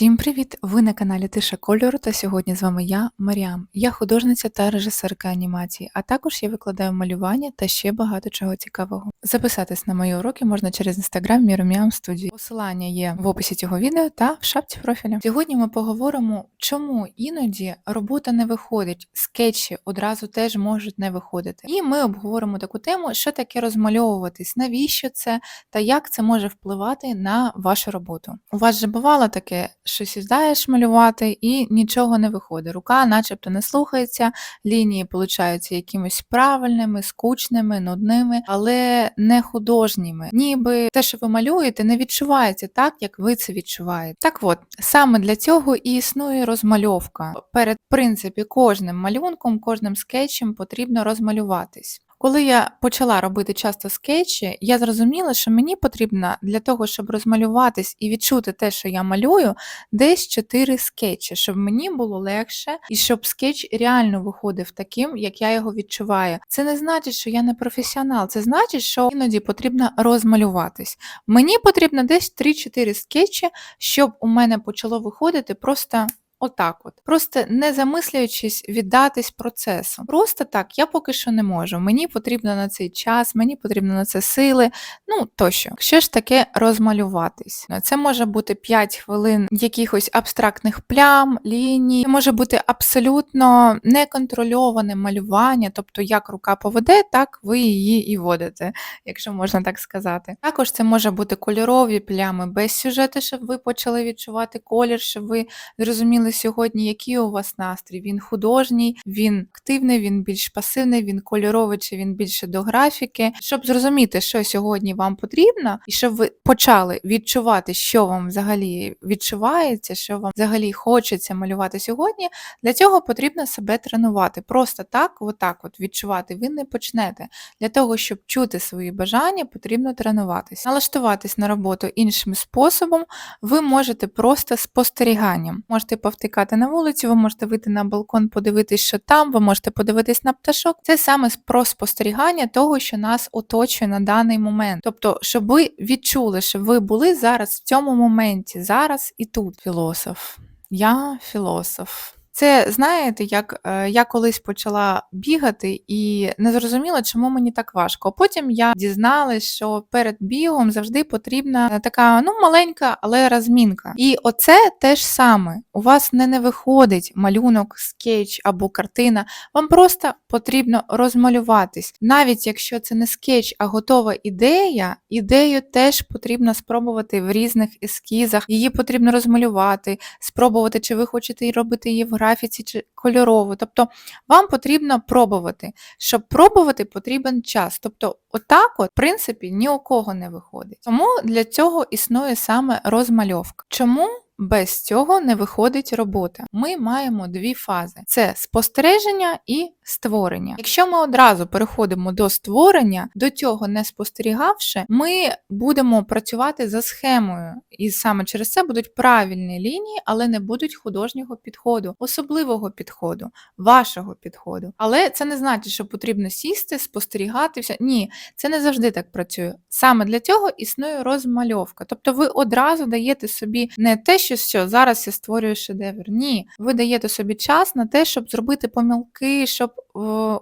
Всім привіт! Ви на каналі Тиша Кольору та сьогодні з вами я, Маріам. Я художниця та режисерка анімації, а також я викладаю малювання та ще багато чого цікавого. Записатись на мої уроки можна через інстаграм Міроміам студії. Посилання є в описі цього відео та в шапці профіля. Сьогодні ми поговоримо, чому іноді робота не виходить, скетчі одразу теж можуть не виходити. І ми обговоримо таку тему, що таке розмальовуватись, навіщо це та як це може впливати на вашу роботу. У вас же бувало таке, що сідаєш малювати і нічого не виходить. Рука начебто не слухається, лінії получаються якимись правильними, скучними, нудними, але не художніми. Ніби те, що ви малюєте, не відчувається так, як ви це відчуваєте. Так от, саме для цього і існує розмальовка. Перед в принципі кожним малюнком, кожним скетчем потрібно розмалюватись. Коли я почала робити часто скетчі, я зрозуміла, що мені потрібно для того, щоб розмалюватись і відчути те, що я малюю, десь 4 скетчі, щоб мені було легше і щоб скетч реально виходив таким, як я його відчуваю. Це не значить, що я не професіонал, це значить, що іноді потрібно розмалюватись. Мені потрібно десь 3-4 скетчі, щоб у мене почало виходити просто. Отак, от просто не замислюючись віддатись процесу. Просто так, я поки що не можу. Мені потрібно на цей час, мені потрібно на це сили. Ну тощо, що ж таке розмалюватись? Це може бути 5 хвилин якихось абстрактних плям, ліній, це може бути абсолютно неконтрольоване малювання, тобто як рука поведе, так ви її і водите, якщо можна так сказати. Також це може бути кольорові плями без сюжету, щоб ви почали відчувати колір, щоб ви зрозуміли сьогодні, який у вас настрій. Він художній, він активний, він більш пасивний, він кольоровий чи він більше до графіки. Щоб зрозуміти, що сьогодні вам потрібно, і щоб ви почали відчувати, що вам взагалі відчувається, що вам взагалі хочеться малювати сьогодні. Для цього потрібно себе тренувати. Просто так, отак от відчувати ви не почнете. Для того, щоб чути свої бажання, потрібно тренуватись. Налаштуватись на роботу іншим способом ви можете просто спостеріганням. Можете повтикати на вулицю, ви можете вийти на балкон, подивитись, що там, ви можете подивитись на пташок. Це саме про спостерігання того, що нас оточує на даний момент. Тобто, щоб ви відчули, що ви були зараз в цьому моменті, зараз і тут. Філософ. Я філософ. Це знаєте, як е, я колись почала бігати і не зрозуміла, чому мені так важко. Потім я дізналась, що перед бігом завжди потрібна така ну маленька, але розмінка. І оце те ж саме. У вас не, не виходить малюнок, скетч або картина. Вам просто потрібно розмалюватись. Навіть якщо це не скетч, а готова ідея, ідею теж потрібно спробувати в різних ескізах. Її потрібно розмалювати, спробувати, чи ви хочете робити її в графіці чи кольорову. Тобто вам потрібно пробувати. Щоб пробувати, потрібен час. Тобто, отак, от, в принципі, ні у кого не виходить. Тому для цього існує саме розмальовка. Чому? Без цього не виходить робота. Ми маємо дві фази: це спостереження і створення. Якщо ми одразу переходимо до створення, до цього не спостерігавши, ми будемо працювати за схемою, і саме через це будуть правильні лінії, але не будуть художнього підходу, особливого підходу, вашого підходу. Але це не значить, що потрібно сісти, спостерігати. все. Ні, це не завжди так працює. Саме для цього існує розмальовка. Тобто ви одразу даєте собі не те, що що зараз я створюю шедевр. Ні, ви даєте собі час на те, щоб зробити помилки, щоб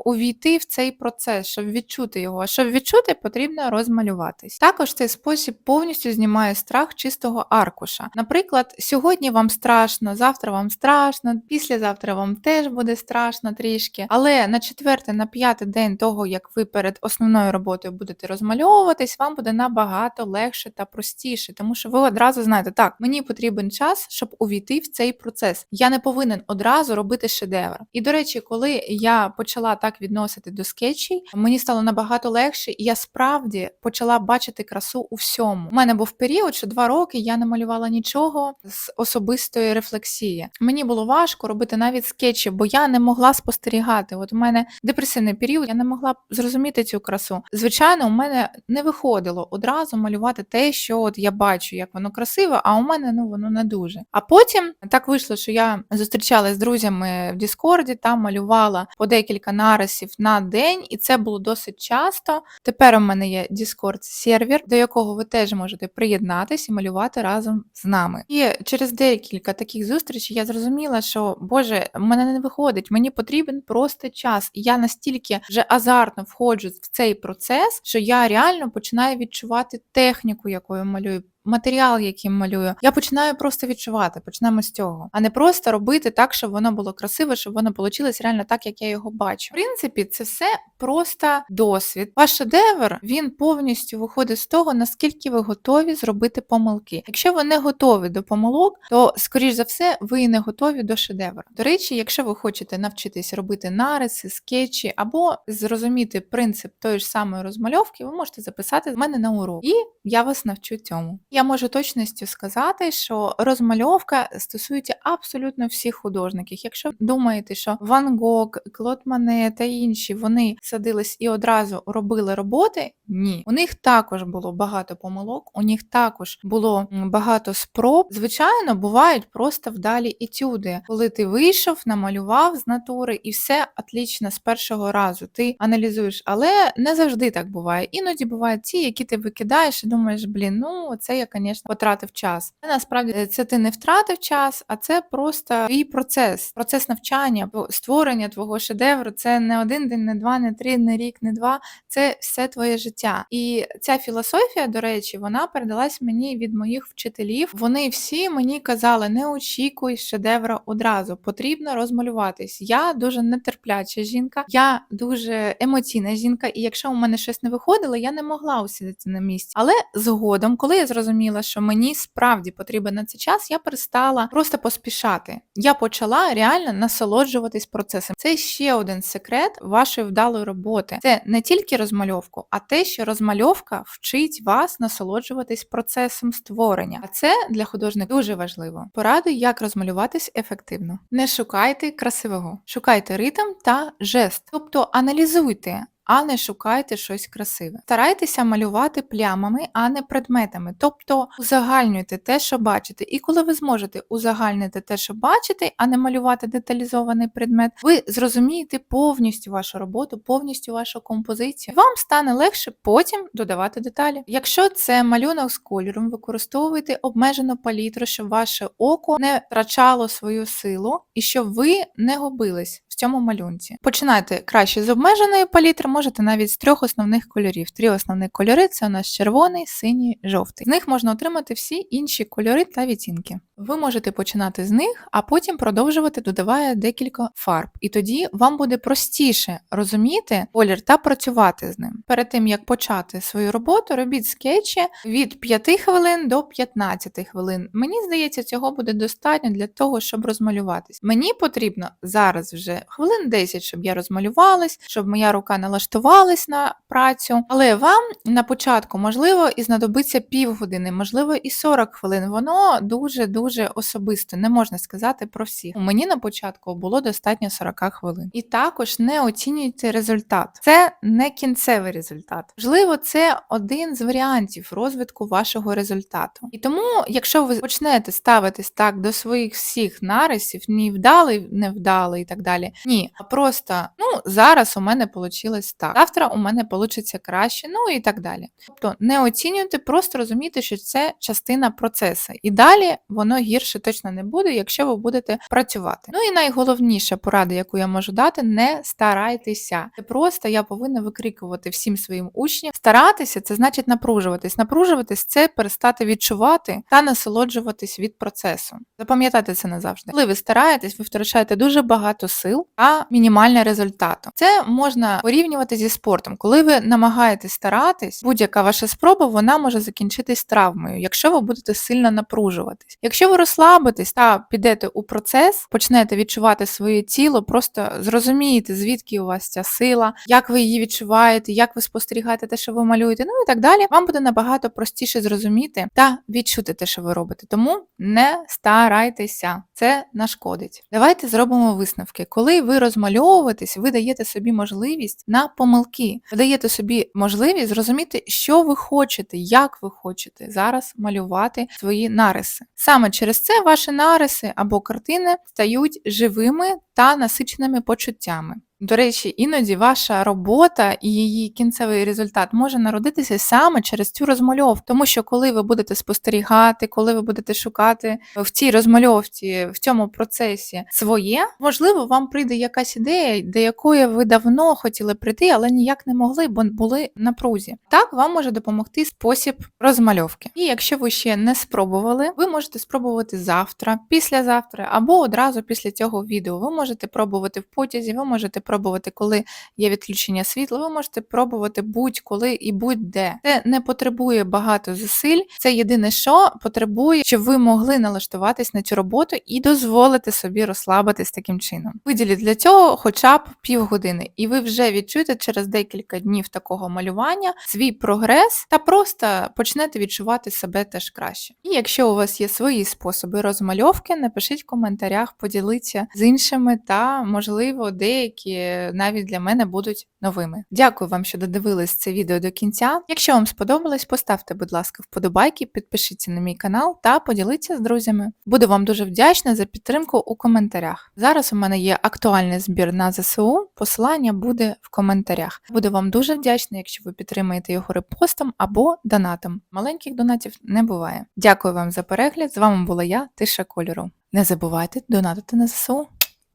увійти в цей процес, щоб відчути його. А щоб відчути, потрібно розмалюватись. Також цей спосіб повністю знімає страх чистого аркуша. Наприклад, сьогодні вам страшно, завтра вам страшно, післязавтра вам теж буде страшно трішки. Але на четвертий, на п'ятий день того, як ви перед основною роботою будете розмальовуватись, вам буде набагато легше та простіше, тому що ви одразу знаєте, так, мені потрібен час, щоб увійти в цей процес. Я не повинен одразу робити шедевр. І до речі, коли я почала так відносити до скетчей, мені стало набагато легше, і я справді почала бачити красу у всьому. У мене був період, що два роки я не малювала нічого з особистої рефлексії. Мені було важко робити навіть скетчі, бо я не могла спостерігати. От у мене депресивний період, я не могла зрозуміти цю красу. Звичайно, у мене не виходило одразу малювати те, що от я бачу, як воно красиве, а у мене ну воно не дуже. А потім так вийшло, що я зустрічалася з друзями в Діскорді, там малювала по декілька декілька нарисів на день, і це було досить часто. Тепер у мене є Discord сервер, до якого ви теж можете приєднатися і малювати разом з нами. І через декілька таких зустрічей я зрозуміла, що Боже, в мене не виходить, мені потрібен просто час. І я настільки вже азартно входжу в цей процес, що я реально починаю відчувати техніку, якою малюю. Матеріал, яким малюю, я починаю просто відчувати, почнемо з цього, а не просто робити так, щоб воно було красиве, щоб воно вийшло реально так, як я його бачу. В принципі, це все просто досвід. Ваш шедевр він повністю виходить з того, наскільки ви готові зробити помилки. Якщо ви не готові до помилок, то скоріш за все ви не готові до шедевра. До речі, якщо ви хочете навчитись робити нариси, скетчі або зрозуміти принцип тої ж самої розмальовки, ви можете записати з мене на урок, і я вас навчу цьому. Я можу точністю сказати, що розмальовка стосується абсолютно всіх художників. Якщо думаєте, що Ван Гог, Клод Мане та інші вони садились і одразу робили роботи, ні. У них також було багато помилок, у них також було багато спроб. Звичайно, бувають просто вдалі етюди, коли ти вийшов, намалював з натури і все отлично з першого разу. Ти аналізуєш, але не завжди так буває. Іноді бувають ті, які ти викидаєш і думаєш, блін, ну це я, звісно, потратив час. Насправді е, це ти не втратив час, а це просто твій процес, процес навчання, створення твого шедевру. Це не один день, не два, не три, не рік, не два. Це все твоє життя. І ця філософія, до речі, вона передалась мені від моїх вчителів. Вони всі мені казали: не очікуй шедевра одразу, потрібно розмалюватись. Я дуже нетерпляча жінка, я дуже емоційна жінка, і якщо у мене щось не виходило, я не могла усидіти на місці. Але згодом, коли я зрозуміла, що мені справді потрібен на цей час, я перестала просто поспішати. Я почала реально насолоджуватись процесом. Це ще один секрет вашої вдалої роботи. Це не тільки розмальовку, а те, що розмальовка вчить вас насолоджуватись процесом створення. А це для художника дуже важливо. Поради, як розмалюватись ефективно. Не шукайте красивого, шукайте ритм та жест, тобто аналізуйте а не шукайте щось красиве. Старайтеся малювати плямами, а не предметами, тобто узагальнюйте те, що бачите. І коли ви зможете узагальнити те, що бачите, а не малювати деталізований предмет, ви зрозумієте повністю вашу роботу, повністю вашу композицію. Вам стане легше потім додавати деталі. Якщо це малюнок з кольором, використовуйте обмежену палітру, щоб ваше око не втрачало свою силу і щоб ви не губились в цьому малюнці. Починайте краще з обмеженої палітри можете навіть з трьох основних кольорів. Три основні кольори це у нас червоний, синій, жовтий. З них можна отримати всі інші кольори та відтінки. Ви можете починати з них, а потім продовжувати, додавая декілька фарб. І тоді вам буде простіше розуміти колір та працювати з ним. Перед тим як почати свою роботу, робіть скетчі від 5 хвилин до 15 хвилин. Мені здається, цього буде достатньо для того, щоб розмалюватись. Мені потрібно зараз вже хвилин 10, щоб я розмалювалась, щоб моя рука налаштувалась на працю. Але вам на початку можливо і знадобиться півгодини, можливо, і 40 хвилин. Воно дуже дуже дуже особисто, не можна сказати про всіх. Мені на початку було достатньо 40 хвилин. І також не оцінюйте результат. Це не кінцевий результат. Можливо, це один з варіантів розвитку вашого результату. І тому, якщо ви почнете ставитись так до своїх всіх нарисів, ні вдалий, не вдалий і так далі. Ні, а просто ну зараз у мене вийшло так. Завтра у мене вийде краще, ну і так далі. Тобто не оцінюйте, просто розумійте, що це частина процесу. І далі воно гірше точно не буде, якщо ви будете працювати. Ну і найголовніша порада, яку я можу дати, не старайтеся. Це просто я повинна викрикувати всім своїм учням. Старатися це значить напружуватись. Напружуватись це перестати відчувати та насолоджуватись від процесу. Запам'ятайте це назавжди. Коли ви стараєтесь, ви втрачаєте дуже багато сил та мінімальне результату. Це можна порівнювати зі спортом. Коли ви намагаєтесь старатись, будь-яка ваша спроба вона може закінчитись травмою, якщо ви будете сильно напружуватись. Якщо ви розслабитесь та підете у процес, почнете відчувати своє тіло, просто зрозумієте, звідки у вас ця сила, як ви її відчуваєте, як ви спостерігаєте те, що ви малюєте, ну і так далі, вам буде набагато простіше зрозуміти та відчути те, що ви робите. Тому не старайтеся, це нашкодить. Давайте зробимо висновки. Коли ви розмальовуєтесь, ви даєте собі можливість на помилки, ви даєте собі можливість зрозуміти, що ви хочете, як ви хочете зараз малювати свої нариси. Саме через це ваші нариси або картини стають живими та насиченими почуттями. До речі, іноді ваша робота і її кінцевий результат може народитися саме через цю розмальовку, тому що коли ви будете спостерігати, коли ви будете шукати в цій розмальовці, в цьому процесі своє, можливо, вам прийде якась ідея, до якої ви давно хотіли прийти, але ніяк не могли, бо були на прузі. Так вам може допомогти спосіб розмальовки. І якщо ви ще не спробували, ви можете спробувати завтра, післязавтра або одразу після цього відео. Ви можете пробувати в потязі, ви можете пробувати, коли є відключення світла. Ви можете пробувати будь-коли і будь-де. Це не потребує багато зусиль. Це єдине, що потребує, щоб ви могли налаштуватись на цю роботу і дозволити собі розслабитись таким чином. Виділіть для цього хоча б півгодини, і ви вже відчуєте через декілька днів такого малювання свій прогрес та просто почнете відчувати себе теж краще. І якщо у вас є свої способи розмальовки, напишіть в коментарях, поділіться з іншими, та можливо деякі навіть для мене будуть новими. Дякую вам, що додивились це відео до кінця. Якщо вам сподобалось, поставте, будь ласка, вподобайки, підпишіться на мій канал та поділіться з друзями. Буду вам дуже вдячна за підтримку у коментарях. Зараз у мене є актуальний збір на ЗСУ. Посилання буде в коментарях. Буду вам дуже вдячна, якщо ви підтримаєте його репостом або донатом. Маленьких донатів не буває. Дякую вам за перегляд. З вами була я, Тиша Кольору. Не забувайте донатити на ЗСУ.